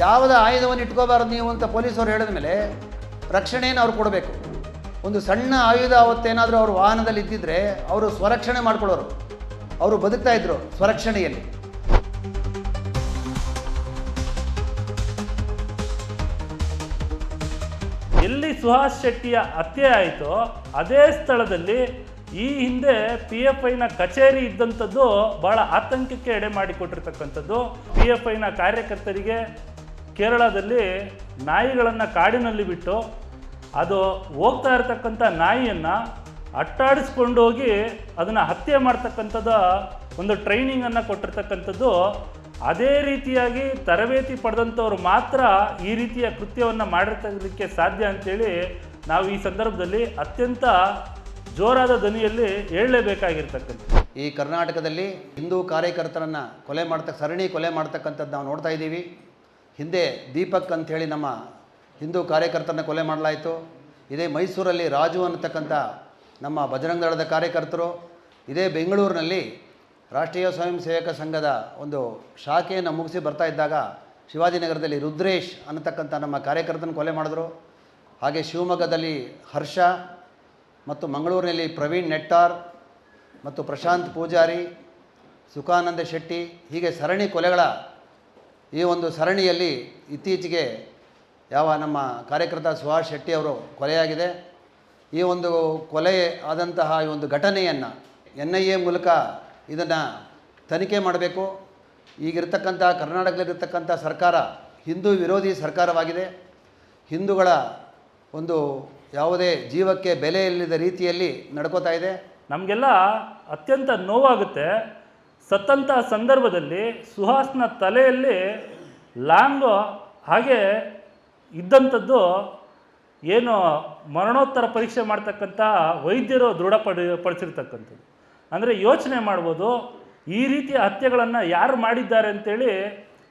ಯಾವುದೇ ಆಯುಧವನ್ನು ಇಟ್ಕೋಬಾರ್ದು ನೀವು ಅಂತ ಪೊಲೀಸರು ಹೇಳಿದ ಮೇಲೆ ರಕ್ಷಣೆಯನ್ನು ಅವ್ರು ಕೊಡಬೇಕು. ಒಂದು ಸಣ್ಣ ಆಯುಧ ಅವತ್ತೇನಾದರೂ ಅವರು ವಾಹನದಲ್ಲಿ ಇದ್ದಿದ್ರೆ ಅವರು ಸ್ವರಕ್ಷಣೆ ಮಾಡ್ಕೊಳ್ಳೋರು. ಅವರು ಬದುಕ್ತಾ ಇದ್ರು ಸ್ವರಕ್ಷಣೆಯಲ್ಲಿ. ಎಲ್ಲಿ ಸುಹಾಸ್ ಶೆಟ್ಟಿಯ ಹತ್ಯೆ ಆಯಿತೋ ಅದೇ ಸ್ಥಳದಲ್ಲಿ ಈ ಹಿಂದೆ ಪಿ ಎಫ್ ಐನ ಕಚೇರಿ ಇದ್ದಂಥದ್ದು ಬಹಳ ಆತಂಕಕ್ಕೆ ಎಡೆ ಮಾಡಿಕೊಟ್ಟಿರ್ತಕ್ಕಂಥದ್ದು. ಪಿ ಎಫ್ ಐನ ಕಾರ್ಯಕರ್ತರಿಗೆ ಕೇರಳದಲ್ಲಿ ನಾಯಿಗಳನ್ನು ಕಾಡಿನಲ್ಲಿ ಬಿಟ್ಟು ಅದು ಹೋಗ್ತಾ ಇರತಕ್ಕಂಥ ನಾಯಿಯನ್ನು ಅಟ್ಟಾಡಿಸ್ಕೊಂಡು ಹೋಗಿ ಅದನ್ನು ಹತ್ಯೆ ಮಾಡ್ತಕ್ಕಂಥದ್ದು ಒಂದು ಟ್ರೈನಿಂಗನ್ನು ಕೊಟ್ಟಿರ್ತಕ್ಕಂಥದ್ದು, ಅದೇ ರೀತಿಯಾಗಿ ತರಬೇತಿ ಪಡೆದಂಥವ್ರು ಮಾತ್ರ ಈ ರೀತಿಯ ಕೃತ್ಯವನ್ನು ಮಾಡಿರ್ತಕ್ಕೆ ಸಾಧ್ಯ ಅಂತೇಳಿ ನಾವು ಈ ಸಂದರ್ಭದಲ್ಲಿ ಅತ್ಯಂತ ಜೋರಾದ ಧ್ವನಿಯಲ್ಲಿ ಹೇಳಲೇಬೇಕಾಗಿರ್ತಕ್ಕಂಥ ಈ ಕರ್ನಾಟಕದಲ್ಲಿ ಹಿಂದೂ ಕಾರ್ಯಕರ್ತರನ್ನು ಕೊಲೆ ಮಾಡ್ತಕ್ಕ ಸರಣಿ ಕೊಲೆ ಮಾಡ್ತಕ್ಕಂಥದ್ದು ನಾವು ನೋಡ್ತಾ ಇದ್ದೀವಿ. ಹಿಂದೆ ದೀಪಕ್ ಅಂಥೇಳಿ ನಮ್ಮ ಹಿಂದೂ ಕಾರ್ಯಕರ್ತರನ್ನ ಕೊಲೆ ಮಾಡಲಾಯಿತು. ಇದೇ ಮೈಸೂರಲ್ಲಿ ರಾಜು ಅನ್ನತಕ್ಕಂಥ ನಮ್ಮ ಬಜರಂಗ ದಳದ ಕಾರ್ಯಕರ್ತರು. ಇದೇ ಬೆಂಗಳೂರಿನಲ್ಲಿ ರಾಷ್ಟ್ರೀಯ ಸ್ವಯಂ ಸೇವಕ ಸಂಘದ ಒಂದು ಶಾಖೆಯನ್ನು ಮುಗಿಸಿ ಬರ್ತಾ ಇದ್ದಾಗ ಶಿವಾಜಿನಗರದಲ್ಲಿ ರುದ್ರೇಶ್ ಅನ್ನತಕ್ಕಂಥ ನಮ್ಮ ಕಾರ್ಯಕರ್ತನ ಕೊಲೆ ಮಾಡಿದ್ರು. ಹಾಗೆ ಶಿವಮೊಗ್ಗದಲ್ಲಿ ಹರ್ಷ ಮತ್ತು ಮಂಗಳೂರಿನಲ್ಲಿ ಪ್ರವೀಣ್ ನೆಟ್ಟಾರ್ ಮತ್ತು ಪ್ರಶಾಂತ್ ಪೂಜಾರಿ, ಸುಖಾನಂದ ಶೆಟ್ಟಿ, ಹೀಗೆ ಸರಣಿ ಕೊಲೆಗಳ ಈ ಒಂದು ಸರಣಿಯಲ್ಲಿ ಇತ್ತೀಚೆಗೆ ಯಾವ ನಮ್ಮ ಕಾರ್ಯಕರ್ತ ಸುಹಾಸ್ ಶೆಟ್ಟಿ ಅವರು ಕೊಲೆಯಾಗಿದೆ. ಈ ಒಂದು ಕೊಲೆ ಆದಂತಹ ಈ ಒಂದು ಘಟನೆಯನ್ನು ಎನ್ ಐ ಎ ಮೂಲಕ ಇದನ್ನು ತನಿಖೆ ಮಾಡಬೇಕು. ಈಗಿರ್ತಕ್ಕಂಥ ಕರ್ನಾಟಕದಲ್ಲಿರ್ತಕ್ಕಂಥ ಸರ್ಕಾರ ಹಿಂದೂ ವಿರೋಧಿ ಸರ್ಕಾರವಾಗಿದೆ. ಹಿಂದೂಗಳ ಒಂದು ಯಾವುದೇ ಜೀವಕ್ಕೆ ಬೆಲೆ ಇಲ್ಲದ ರೀತಿಯಲ್ಲಿ ನಡ್ಕೋತಾ ಇದೆ. ನಮಗೆಲ್ಲ ಅತ್ಯಂತ ನೋವಾಗುತ್ತೆ. ಸತ್ತಂತಹ ಸಂದರ್ಭದಲ್ಲಿ ಸುಹಾಸ್ನ ತಲೆಯಲ್ಲಿ ಲಾಂಗು ಹಾಗೆ ಇದ್ದಂಥದ್ದು ಏನು ಮರಣೋತ್ತರ ಪರೀಕ್ಷೆ ಮಾಡ್ತಕ್ಕಂಥ ವೈದ್ಯರು ದೃಢಪಡಿ ಪಡಿಸಿರ್ತಕ್ಕಂಥದ್ದು. ಅಂದರೆ ಯೋಚನೆ ಮಾಡ್ಬೋದು, ಈ ರೀತಿಯ ಹತ್ಯೆಗಳನ್ನು ಯಾರು ಮಾಡಿದ್ದಾರೆ ಅಂತೇಳಿ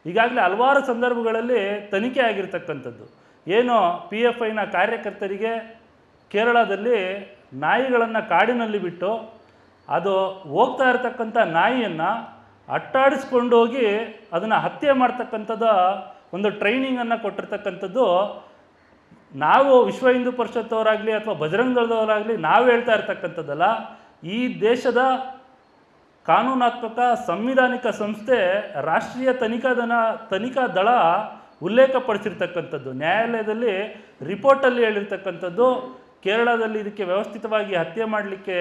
ಈಗಾಗಲೇ ಹಲವಾರು ಸಂದರ್ಭಗಳಲ್ಲಿ ತನಿಖೆ ಆಗಿರ್ತಕ್ಕಂಥದ್ದು. ಏನು ಪಿ ಎಫ್ ಐನ ಕಾರ್ಯಕರ್ತರಿಗೆ ಕೇರಳದಲ್ಲಿ ನಾಯಿಗಳನ್ನು ಕಾಡಿನಲ್ಲಿ ಬಿಟ್ಟು ಅದು ಹೋಗ್ತಾ ಇರತಕ್ಕಂಥ ನಾಯಿಯನ್ನು ಅಟ್ಟಾಡಿಸ್ಕೊಂಡೋಗಿ ಅದನ್ನು ಹತ್ಯೆ ಮಾಡ್ತಕ್ಕಂಥದ್ದು ಒಂದು ಟ್ರೈನಿಂಗನ್ನು ಕೊಟ್ಟಿರ್ತಕ್ಕಂಥದ್ದು ನಾವು ವಿಶ್ವ ಹಿಂದೂ ಪರಿಷತ್ತವರಾಗಲಿ ಅಥವಾ ಬಜರಂಗದವರಾಗಲಿ ನಾವು ಹೇಳ್ತಾ ಇರ್ತಕ್ಕಂಥದ್ದಲ್ಲ, ಈ ದೇಶದ ಕಾನೂನಾತ್ಮಕ ಸಂವಿಧಾನಿಕ ಸಂಸ್ಥೆ ರಾಷ್ಟ್ರೀಯ ತನಿಖಾ ದನ, ತನಿಖಾ ದಳ ಉಲ್ಲೇಖಪಡಿಸಿರ್ತಕ್ಕಂಥದ್ದು. ನ್ಯಾಯಾಲಯದಲ್ಲಿ ರಿಪೋರ್ಟಲ್ಲಿ ಹೇಳಿರ್ತಕ್ಕಂಥದ್ದು, ಕೇರಳದಲ್ಲಿ ಇದಕ್ಕೆ ವ್ಯವಸ್ಥಿತವಾಗಿ ಹತ್ಯೆ ಮಾಡಲಿಕ್ಕೆ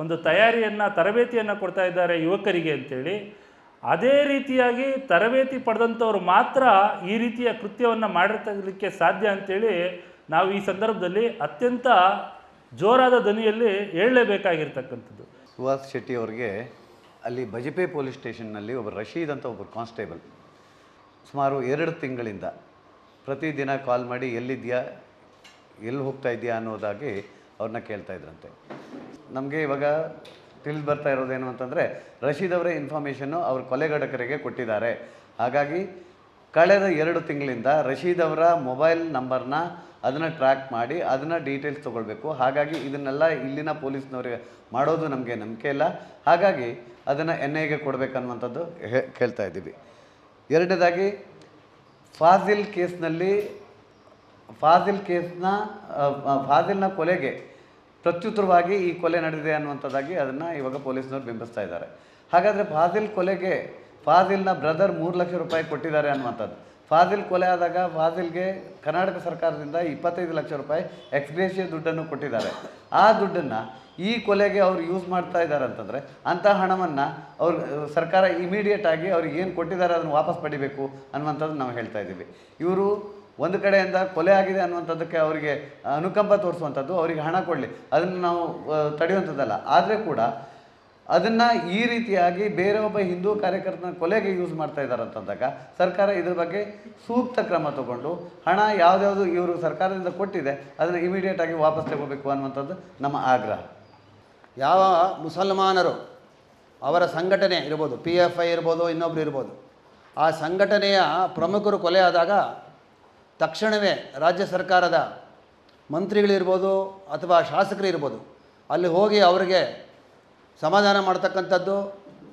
ಒಂದು ತಯಾರಿಯನ್ನು, ತರಬೇತಿಯನ್ನು ಕೊಡ್ತಾ ಇದ್ದಾರೆ ಯುವಕರಿಗೆ ಅಂತೇಳಿ. ಅದೇ ರೀತಿಯಾಗಿ ತರಬೇತಿ ಪಡೆದಂಥವ್ರು ಮಾತ್ರ ಈ ರೀತಿಯ ಕೃತ್ಯವನ್ನು ಮಾಡಿರ್ತಲಿಕ್ಕೆ ಸಾಧ್ಯ ಅಂತೇಳಿ ನಾವು ಈ ಸಂದರ್ಭದಲ್ಲಿ ಅತ್ಯಂತ ಜೋರಾದ ಧ್ವನಿಯಲ್ಲಿ ಹೇಳಲೇಬೇಕಾಗಿರ್ತಕ್ಕಂಥದ್ದು. ಸುಹಾಸ್ ಶೆಟ್ಟಿ ಅವರಿಗೆ ಅಲ್ಲಿ ಬಜಪೆ ಪೊಲೀಸ್ ಸ್ಟೇಷನ್ನಲ್ಲಿ ಒಬ್ಬ ರಶೀದ್ ಅಂತ ಒಬ್ಬರು ಕಾನ್ಸ್ಟೇಬಲ್. ಸುಮಾರು ಎರಡು ತಿಂಗಳಿಂದ ಪ್ರತಿದಿನ ಕಾಲ್ ಮಾಡಿ ಎಲ್ಲಿದ್ಯಾ ಎಲ್ಲಿ ಹೋಗ್ತಾ ಇದೆಯಾ ಅನ್ನೋದಾಗಿ ಅವ್ರನ್ನ ಕೇಳ್ತಾ ಇದ್ರಂತೆ. ನಮಗೆ ಇವಾಗ ತಿಳಿದು ಬರ್ತಾ ಇರೋದೇನು ಅಂತಂದರೆ ರಶೀದ್ ಅವರೇ ಇನ್ಫಾರ್ಮೇಷನ್ನು ಅವ್ರ ಕೊಲೆಗಡಕರಿಗೆ ಕೊಟ್ಟಿದ್ದಾರೆ. ಹಾಗಾಗಿ ಕಳೆದ ಎರಡು ತಿಂಗಳಿಂದ ರಶೀದ್ ಅವರ ಮೊಬೈಲ್ ನಂಬರ್ನ ಅದನ್ನು ಟ್ರ್ಯಾಕ್ ಮಾಡಿ ಅದನ್ನು ಡೀಟೇಲ್ಸ್ ತೊಗೊಳ್ಬೇಕು. ಹಾಗಾಗಿ ಇದನ್ನೆಲ್ಲ ಇಲ್ಲಿನ ಪೊಲೀಸ್ನವ್ರಿಗೆ ಮಾಡೋದು ನಮಗೆ ನಂಬಿಕೆ ಇಲ್ಲ. ಹಾಗಾಗಿ ಅದನ್ನು ಎನ್ ಐಗೆ ಕೊಡಬೇಕನ್ನುವಂಥದ್ದು ಹೇ ಕೇಳ್ತಾ ಇದ್ದೀವಿ. ಎರಡನೇದಾಗಿ ಫಾಜಿಲ್ ಕೇಸ್ನಲ್ಲಿ ಫಾಜಿಲ್ ಕೇಸ್ನ ಫಾಜಿಲ್ನ ಕೊಲೆಗೆ ಪ್ರತ್ಯುತ್ತರವಾಗಿ ಈ ಕೊಲೆ ನಡೆದಿದೆ ಅನ್ನುವಂಥದ್ದಾಗಿ ಅದನ್ನು ಇವಾಗ ಪೊಲೀಸ್ನವ್ರು ಬಿಂಬಿಸ್ತಾ ಇದ್ದಾರೆ. ಹಾಗಾದರೆ ಫಾಜಿಲ್ ಕೊಲೆಗೆ ಫಾಜಿಲ್ನ ಬ್ರದರ್ ಮೂರು ಲಕ್ಷ ರೂಪಾಯಿ ಕೊಟ್ಟಿದ್ದಾರೆ ಅನ್ನುವಂಥದ್ದು. ಫಾಜಿಲ್ ಕೊಲೆ ಆದಾಗ ಫಾಜಿಲ್ಗೆ ಕರ್ನಾಟಕ ಸರ್ಕಾರದಿಂದ ಇಪ್ಪತ್ತೈದು ಲಕ್ಷ ರೂಪಾಯಿ ಎಕ್ಸ್ಗ್ರೇಷಿಯ ದುಡ್ಡನ್ನು ಕೊಟ್ಟಿದ್ದಾರೆ. ಆ ದುಡ್ಡನ್ನು ಈ ಕೊಲೆಗೆ ಅವ್ರು ಯೂಸ್ ಮಾಡ್ತಾ ಇದ್ದಾರೆ ಅಂತಂದರೆ ಅಂಥ ಹಣವನ್ನು ಅವ್ರು, ಸರ್ಕಾರ ಇಮಿಡಿಯೇಟ್ ಆಗಿ ಅವ್ರಿಗೆ ಏನು ಕೊಟ್ಟಿದ್ದಾರೆ ಅದನ್ನು ವಾಪಸ್ ಪಡಿಬೇಕು ಅನ್ನುವಂಥದ್ದು ನಾವು ಹೇಳ್ತಾ ಇದ್ದೀವಿ. ಇವರು ಒಂದು ಕಡೆಯಿಂದ ಕೊಲೆ ಆಗಿದೆ ಅನ್ನುವಂಥದ್ದಕ್ಕೆ ಅವರಿಗೆ ಅನುಕಂಪ ತೋರಿಸುವಂಥದ್ದು, ಅವರಿಗೆ ಹಣ ಕೊಡಲಿ. ಅದನ್ನು ನಾವು ತಡೆಯುವಂಥದ್ದಲ್ಲ. ಆದರೆ ಕೂಡ ಅದನ್ನು ಈ ರೀತಿಯಾಗಿ ಬೇರೆ ಒಬ್ಬ ಹಿಂದೂ ಕಾರ್ಯಕರ್ತನ ಕೊಲೆಗೆ ಯೂಸ್ ಮಾಡ್ತಾ ಇದ್ದಾರೆ ಅಂತಂದಾಗ ಸರ್ಕಾರ ಇದ್ರ ಬಗ್ಗೆ ಸೂಕ್ತ ಕ್ರಮ ತಗೊಂಡು ಹಣ ಯಾವುದ್ಯಾವುದು ಇವರು ಸರ್ಕಾರದಿಂದ ಕೊಟ್ಟಿದೆ ಅದನ್ನು ಇಮಿಡಿಯೇಟ್ ಆಗಿ ವಾಪಸ್ ತಗೋಬೇಕು ಅನ್ನುವಂಥದ್ದು ನಮ್ಮ ಆಗ್ರಹ. ಯಾವ ಮುಸಲ್ಮಾನರು ಅವರ ಸಂಘಟನೆ ಇರ್ಬೋದು ಪಿ ಎಫ್ ಐ ಇರ್ಬೋದು, ಇನ್ನೊಬ್ರು ಇರ್ಬೋದು, ಆ ಸಂಘಟನೆಯ ಪ್ರಮುಖರು ಕೊಲೆ ಆದಾಗ ತಕ್ಷಣವೇ ರಾಜ್ಯ ಸರ್ಕಾರದ ಮಂತ್ರಿಗಳಿರ್ಬೋದು ಅಥವಾ ಶಾಸಕರು ಇರ್ಬೋದು ಅಲ್ಲಿ ಹೋಗಿ ಅವರಿಗೆ ಸಮಾಧಾನ ಮಾಡ್ತಕ್ಕಂಥದ್ದು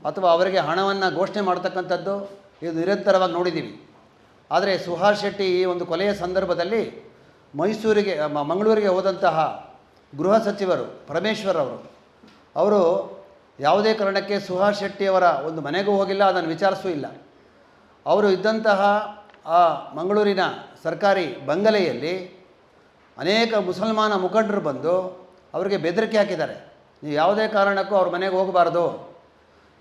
ಅಥವಾ ಅವರಿಗೆ ಹಣವನ್ನು ಘೋಷಣೆ ಮಾಡ್ತಕ್ಕಂಥದ್ದು ಇದು ನಿರಂತರವಾಗಿ ನೋಡಿದ್ದೀವಿ. ಆದರೆ ಸುಹಾಸ್ ಶೆಟ್ಟಿ ಈ ಒಂದು ಕೊಲೆಯ ಸಂದರ್ಭದಲ್ಲಿ ಮೈಸೂರಿಗೆ ಮಂಗಳೂರಿಗೆ ಹೋದಂತಹ ಗೃಹ ಸಚಿವರು ಪರಮೇಶ್ವರ್ ಅವರು ಅವರು ಯಾವುದೇ ಕಾರಣಕ್ಕೆ ಸುಹಾಸ್ ಶೆಟ್ಟಿಯವರ ಒಂದು ಮನೆಗೂ ಹೋಗಿಲ್ಲ, ಅದನ್ನು ವಿಚಾರಿಸೂ ಇಲ್ಲ. ಅವರು ಇದ್ದಂತಹ ಆ ಮಂಗಳೂರಿನ ಸರ್ಕಾರಿ ಬಂಗಲೆಯಲ್ಲಿ ಅನೇಕ ಮುಸಲ್ಮಾನ ಮುಖಂಡರು ಬಂದು ಅವರಿಗೆ ಬೆದರಿಕೆ ಹಾಕಿದ್ದಾರೆ. ನೀವು ಯಾವುದೇ ಕಾರಣಕ್ಕೂ ಅವ್ರ ಮನೆಗೆ ಹೋಗಬಾರ್ದು.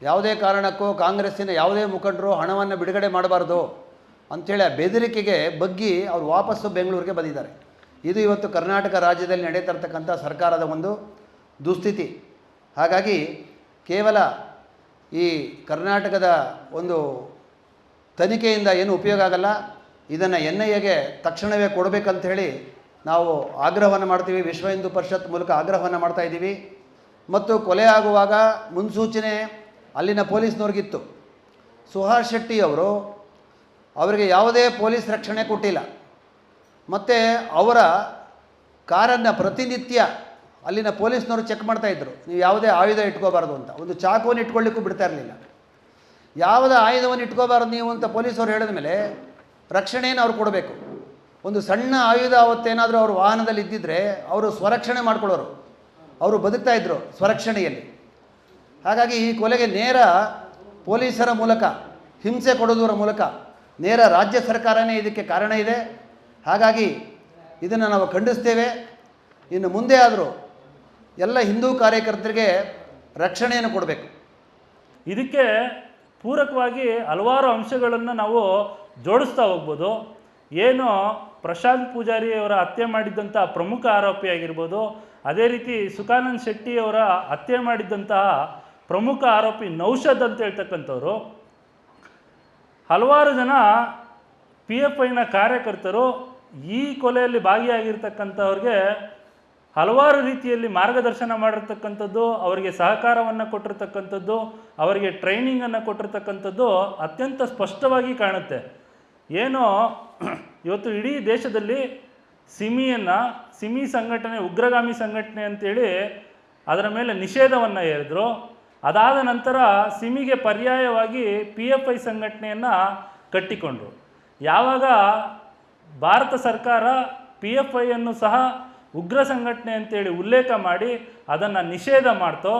ಯಾವುದೇ ಕಾರಣಕ್ಕೂ ಕಾಂಗ್ರೆಸ್ಸಿನ ಯಾವುದೇ ಮುಖಂಡರು ಹಣವನ್ನು ಬಿಡುಗಡೆ ಮಾಡಬಾರ್ದು ಅಂಥೇಳಿ ಆ ಬೆದರಿಕೆಗೆ ಬಗ್ಗಿ ಅವರು ವಾಪಸ್ಸು ಬೆಂಗಳೂರಿಗೆ ಬಂದಿದ್ದಾರೆ. ಇದು ಇವತ್ತು ಕರ್ನಾಟಕ ರಾಜ್ಯದಲ್ಲಿ ನಡೀತಾ ಸರ್ಕಾರದ ಒಂದು ದುಸ್ಥಿತಿ. ಹಾಗಾಗಿ ಕೇವಲ ಈ ಕರ್ನಾಟಕದ ಒಂದು ತನಿಖೆಯಿಂದ ಏನು ಉಪಯೋಗ ಆಗಲ್ಲ. ಇದನ್ನು ಎನ್ ಐ ಎಗೆ ತಕ್ಷಣವೇ ಕೊಡಬೇಕಂತ ಹೇಳಿ ನಾವು ಆಗ್ರಹವನ್ನು ಮಾಡ್ತೀವಿ. ವಿಶ್ವ ಹಿಂದೂ ಪರಿಷತ್ ಮೂಲಕ ಆಗ್ರಹವನ್ನು ಮಾಡ್ತಾ ಇದ್ದೀವಿ. ಮತ್ತು ಕೊಲೆ ಆಗುವಾಗ ಮುನ್ಸೂಚನೆ ಅಲ್ಲಿನ ಪೊಲೀಸ್ನವ್ರಿಗಿತ್ತು. ಸುಹಾಸ್ ಶೆಟ್ಟಿ ಅವರು ಅವರಿಗೆ ಯಾವುದೇ ಪೊಲೀಸ್ ರಕ್ಷಣೆ ಕೊಟ್ಟಿಲ್ಲ. ಮತ್ತು ಅವರ ಕಾರನ್ನು ಪ್ರತಿನಿತ್ಯ ಅಲ್ಲಿನ ಪೊಲೀಸ್ನವರು ಚೆಕ್ ಮಾಡ್ತಾಯಿದ್ರು ನೀವು ಯಾವುದೇ ಆಯುಧ ಇಟ್ಕೋಬಾರ್ದು ಅಂತ. ಒಂದು ಚಾಕುವನ್ನು ಇಟ್ಕೊಳ್ಳಿಕ್ಕೂ ಬಿಡ್ತಾ ಇರಲಿಲ್ಲ. ಯಾವುದೇ ಆಯುಧವನ್ನು ಇಟ್ಕೋಬಾರ್ದು ನೀವು ಅಂತ ಪೊಲೀಸರು ಹೇಳಿದ ಮೇಲೆ ರಕ್ಷಣೆಯನ್ನು ಅವ್ರು ಕೊಡಬೇಕು. ಒಂದು ಸಣ್ಣ ಆಯುಧ ಅವತ್ತೇನಾದರೂ ಅವ್ರ ವಾಹನದಲ್ಲಿ ಇದ್ದಿದ್ದರೆ ಅವರು ಸ್ವರಕ್ಷಣೆ ಮಾಡ್ಕೊಳ್ಳೋರು. ಅವರು ಬದುಕ್ತಾ ಇದ್ದರು ಸ್ವರಕ್ಷಣೆಯಲ್ಲಿ. ಹಾಗಾಗಿ ಈ ಕೊಲೆಗೆ ನೇರ ಪೊಲೀಸರ ಮೂಲಕ, ಹಿಂಸೆ ಕೊಡೋದರ ಮೂಲಕ, ನೇರ ರಾಜ್ಯ ಸರ್ಕಾರನೇ ಇದಕ್ಕೆ ಕಾರಣ ಇದೆ. ಹಾಗಾಗಿ ಇದನ್ನು ನಾವು ಖಂಡಿಸ್ತೇವೆ. ಇನ್ನು ಮುಂದೆ ಆದರೂ ಎಲ್ಲ ಹಿಂದೂ ಕಾರ್ಯಕರ್ತರಿಗೆ ರಕ್ಷಣೆಯನ್ನು ಕೊಡಬೇಕು. ಇದಕ್ಕೆ ಪೂರಕವಾಗಿ ಹಲವಾರು ಅಂಶಗಳನ್ನು ನಾವು ಜೋಡಿಸ್ತಾ ಹೋಗ್ಬೋದು. ಏನು ಪ್ರಶಾಂತ್ ಪೂಜಾರಿ ಅವರ ಹತ್ಯೆ ಮಾಡಿದ್ದಂಥ ಪ್ರಮುಖ ಆರೋಪಿಯಾಗಿರ್ಬೋದು ಅದೇ ರೀತಿ ಸುಖಾನಂದ್ ಶೆಟ್ಟಿ ಅವರ ಹತ್ಯೆ ಮಾಡಿದ್ದಂತಹ ಪ್ರಮುಖ ಆರೋಪಿ ನೌಷದ್ ಅಂತ ಹೇಳ್ತಕ್ಕಂಥವ್ರು. ಹಲವಾರು ಜನ ಪಿ ಎಫ್ ಐನ ಕಾರ್ಯಕರ್ತರು ಈ ಕೊಲೆಯಲ್ಲಿ ಭಾಗಿಯಾಗಿರ್ತಕ್ಕಂಥವ್ರಿಗೆ ಹಲವಾರು ರೀತಿಯಲ್ಲಿ ಮಾರ್ಗದರ್ಶನ ಮಾಡಿರ್ತಕ್ಕಂಥದ್ದು, ಅವರಿಗೆ ಸಹಕಾರವನ್ನು ಕೊಟ್ಟಿರ್ತಕ್ಕಂಥದ್ದು, ಅವರಿಗೆ ಟ್ರೈನಿಂಗನ್ನು ಕೊಟ್ಟಿರ್ತಕ್ಕಂಥದ್ದು ಅತ್ಯಂತ ಸ್ಪಷ್ಟವಾಗಿ ಕಾಣುತ್ತೆ. ಏನೋ ಇವತ್ತು ಇಡೀ ದೇಶದಲ್ಲಿ ಸಿಮಿಯನ್ನು, ಸಿಮಿ ಸಂಘಟನೆ, ಉಗ್ರಗಾಮಿ ಸಂಘಟನೆ ಅಂತೇಳಿ ಅದರ ಮೇಲೆ ನಿಷೇಧವನ್ನು ಹೇರಿದ್ರು. ಅದಾದ ನಂತರ ಸಿಮಿಗೆ ಪರ್ಯಾಯವಾಗಿ ಪಿ ಎಫ್ ಐ ಸಂಘಟನೆಯನ್ನು ಕಟ್ಟಿಕೊಂಡ್ರು. ಯಾವಾಗ ಭಾರತ ಸರ್ಕಾರ ಪಿ ಎಫ್ ಐಯನ್ನು ಸಹ ಉಗ್ರ ಸಂಘಟನೆ ಅಂತೇಳಿ ಉಲ್ಲೇಖ ಮಾಡಿ ಅದನ್ನು ನಿಷೇಧ ಮಾಡ್ತೋ,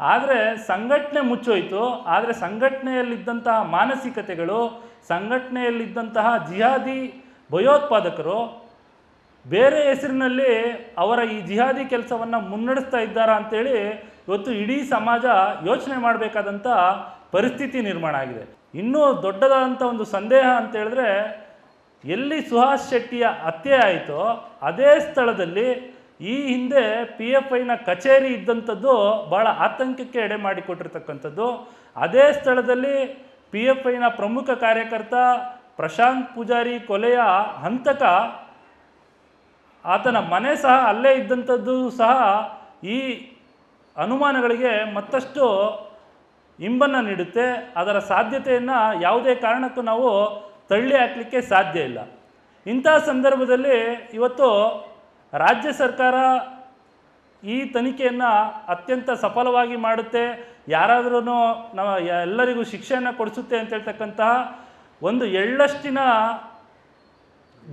ಆದರೆ ಸಂಘಟನೆ ಮುಚ್ಚೋಯ್ತು. ಆದರೆ ಸಂಘಟನೆಯಲ್ಲಿದ್ದಂತಹ ಮಾನಸಿಕತೆಗಳು, ಸಂಘಟನೆಯಲ್ಲಿದ್ದಂತಹ ಜಿಹಾದಿ ಭಯೋತ್ಪಾದಕರು ಬೇರೆ ಹೆಸರಿನಲ್ಲಿ ಅವರ ಈ ಜಿಹಾದಿ ಕೆಲಸವನ್ನು ಮುನ್ನಡೆಸ್ತಾ ಇದ್ದಾರಾ ಅಂತೇಳಿ ಇವತ್ತು ಇಡೀ ಸಮಾಜ ಯೋಚನೆ ಮಾಡಬೇಕಾದಂಥ ಪರಿಸ್ಥಿತಿ ನಿರ್ಮಾಣ ಆಗಿದೆ. ಇನ್ನೂ ದೊಡ್ಡದಾದಂಥ ಒಂದು ಸಂದೇಹ ಅಂತ ಹೇಳಿದ್ರೆ ಎಲ್ಲಿ ಸುಹಾಸ್ ಶೆಟ್ಟಿಯ ಹತ್ಯೆ ಆಯಿತೋ ಅದೇ ಸ್ಥಳದಲ್ಲಿ ಈ ಹಿಂದೆ ಪಿ ಎಫ್ ಐನ ಕಚೇರಿ ಇದ್ದಂಥದ್ದು ಭಾಳ ಆತಂಕಕ್ಕೆ ಎಡೆ ಮಾಡಿಕೊಟ್ಟಿರ್ತಕ್ಕಂಥದ್ದು. ಅದೇ ಸ್ಥಳದಲ್ಲಿ ಪಿ ಎಫ್ ಐನ ಪ್ರಮುಖ ಕಾರ್ಯಕರ್ತ ಪ್ರಶಾಂತ್ ಪೂಜಾರಿ ಕೊಲೆಯ ಹಂತಕ ಆತನ ಮನೆ ಸಹ ಅಲ್ಲೇ ಇದ್ದಂಥದ್ದು ಸಹ ಈ ಅನುಮಾನಗಳಿಗೆ ಮತ್ತಷ್ಟು ಇಂಬನ್ನು ನೀಡುತ್ತೆ. ಅದರ ಸಾಧ್ಯತೆಯನ್ನು ಯಾವುದೇ ಕಾರಣಕ್ಕೂ ನಾವು ತಳ್ಳಿ ಹಾಕಲಿಕ್ಕೆ ಸಾಧ್ಯ ಇಲ್ಲ. ಇಂಥ ಸಂದರ್ಭದಲ್ಲಿ ಇವತ್ತು ರಾಜ್ಯ ಸರ್ಕಾರ ಈ ತನಿಖೆಯನ್ನು ಅತ್ಯಂತ ಸಫಲವಾಗಿ ಮಾಡುತ್ತೆ. ಯಾರಾದ್ರೂ ನಮ್ಮ ಎಲ್ಲರಿಗೂ ಶಿಕ್ಷೆಯನ್ನು ಕೊಡಿಸುತ್ತೆ ಅಂತ ಹೇಳ್ತಕ್ಕಂತಹ ಒಂದು ಎಳ್ಳಷ್ಟಿನ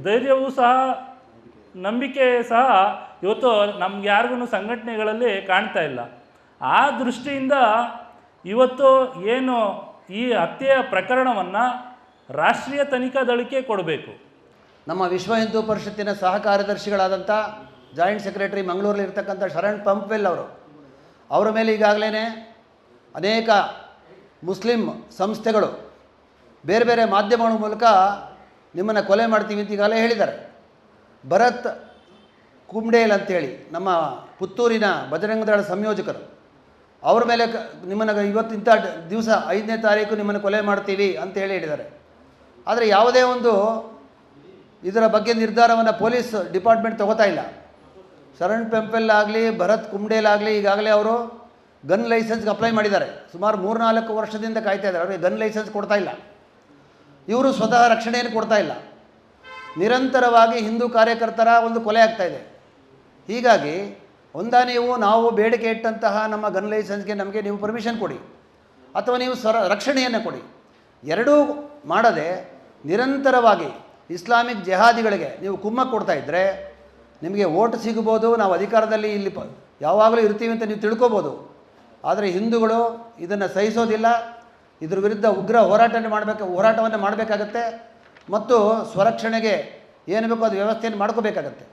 ಧೈರ್ಯವೂ ಸಹ, ನಂಬಿಕೆ ಸಹ ಇವತ್ತು ನಮ್ಗೆ ಯಾರಿಗೂ ಸಂಘಟನೆಗಳಲ್ಲಿ ಕಾಣ್ತಾ ಇಲ್ಲ. ಆ ದೃಷ್ಟಿಯಿಂದ ಇವತ್ತು ಏನು ಈ ಹತ್ಯೆಯ ಪ್ರಕರಣವನ್ನು ರಾಷ್ಟ್ರೀಯ ತನಿಖಾ ದಳಕ್ಕೆ ಕೊಡಬೇಕು. ನಮ್ಮ ವಿಶ್ವ ಹಿಂದೂ ಪರಿಷತ್ತಿನ ಸಹ ಕಾರ್ಯದರ್ಶಿಗಳಾದಂಥ ಜಾಯಿಂಟ್ ಸೆಕ್ರೆಟರಿ ಮಂಗಳೂರಲ್ಲಿ ಇರ್ತಕ್ಕಂಥ ಶರಣ್ ಪಂಪ್ವೆಲ್ ಅವರು, ಅವರ ಮೇಲೆ ಈಗಾಗಲೇ ಅನೇಕ ಮುಸ್ಲಿಂ ಸಂಸ್ಥೆಗಳು ಬೇರೆ ಬೇರೆ ಮಾಧ್ಯಮಗಳ ಮೂಲಕ ನಿಮ್ಮನ್ನು ಕೊಲೆ ಮಾಡ್ತೀವಿ ಅಂತ ಈಗಾಗಲೇ ಹೇಳಿದ್ದಾರೆ. ಭರತ್ ಕುಂಬ್ಡೇಲ್ ಅಂತೇಳಿ ನಮ್ಮ ಪುತ್ತೂರಿನ ಬಜರಂಗದಳ ಸಂಯೋಜಕರು, ಅವ್ರ ಮೇಲೆ ನಿಮ್ಮನ್ನು ಇವತ್ತು ದಿವಸ ಐದನೇ ತಾರೀಕು ನಿಮ್ಮನ್ನು ಕೊಲೆ ಮಾಡ್ತೀವಿ ಅಂತ ಹೇಳಿ ಹೇಳಿದ್ದಾರೆ. ಆದರೆ ಯಾವುದೇ ಒಂದು ಇದರ ಬಗ್ಗೆ ನಿರ್ಧಾರವನ್ನು ಪೊಲೀಸ್ ಡಿಪಾರ್ಟ್ಮೆಂಟ್ ತಗೋತಾ ಇಲ್ಲ. ಶರಣ್ ಪೆಂಪೆಲ್ ಆಗಲಿ, ಭರತ್ ಕುಂಬ್ಡೇಲ್ ಆಗಲಿ, ಈಗಾಗಲೇ ಅವರು ಗನ್ ಲೈಸೆನ್ಸ್ಗೆ ಅಪ್ಲೈ ಮಾಡಿದ್ದಾರೆ. ಸುಮಾರು ಮೂರ್ನಾಲ್ಕು ವರ್ಷದಿಂದ ಕಾಯ್ತಾ ಇದ್ದಾರೆ. ಅವರಿಗೆ ಗನ್ ಲೈಸೆನ್ಸ್ ಕೊಡ್ತಾ ಇಲ್ಲ. ಇವರು ಸ್ವತಃ ರಕ್ಷಣೆಯನ್ನು ಕೊಡ್ತಾ ಇಲ್ಲ. ನಿರಂತರವಾಗಿ ಹಿಂದೂ ಕಾರ್ಯಕರ್ತರ ಒಂದು ಕೊಲೆ ಆಗ್ತಾ ಇದೆ. ಹೀಗಾಗಿ ಒಂದ ನೀವು ನಾವು ಬೇಡಿಕೆ ಇಟ್ಟಂತಹ ನಮ್ಮ ಗನ್ ಲೈಸೆನ್ಸ್ಗೆ ನಮಗೆ ನೀವು ಪರ್ಮಿಷನ್ ಕೊಡಿ. ಅಥವಾ ನೀವು ಸ್ವರ ರಕ್ಷಣೆಯನ್ನು ಕೊಡಿ. ಎರಡೂ ಮಾಡದೆ ನಿರಂತರವಾಗಿ ಇಸ್ಲಾಮಿಕ್ ಜೆಹಾದಿಗಳಿಗೆ ನೀವು ಕುಮ್ಮ ಕೊಡ್ತಾ ಇದ್ದರೆ ನಿಮಗೆ ಓಟ್ ಸಿಗ್ಬೋದು, ನಾವು ಅಧಿಕಾರದಲ್ಲಿ ಇಲ್ಲಿ ಯಾವಾಗಲೂ ಇರ್ತೀವಿ ಅಂತ ನೀವು ತಿಳ್ಕೊಬೋದು. ಆದರೆ ಹಿಂದೂಗಳು ಇದನ್ನು ಸಹಿಸೋದಿಲ್ಲ, ಇದ್ರ ವಿರುದ್ಧ ಉಗ್ರ ಹೋರಾಟ ಮಾಡಬೇಕು, ಹೋರಾಟವನ್ನು ಮಾಡಬೇಕಾಗತ್ತೆ ಮತ್ತು ಸ್ವರಕ್ಷಣೆಗೆ ಏನು ಬೇಕೋ ಅದು ವ್ಯವಸ್ಥೆಯನ್ನು ಮಾಡ್ಕೋಬೇಕಾಗತ್ತೆ.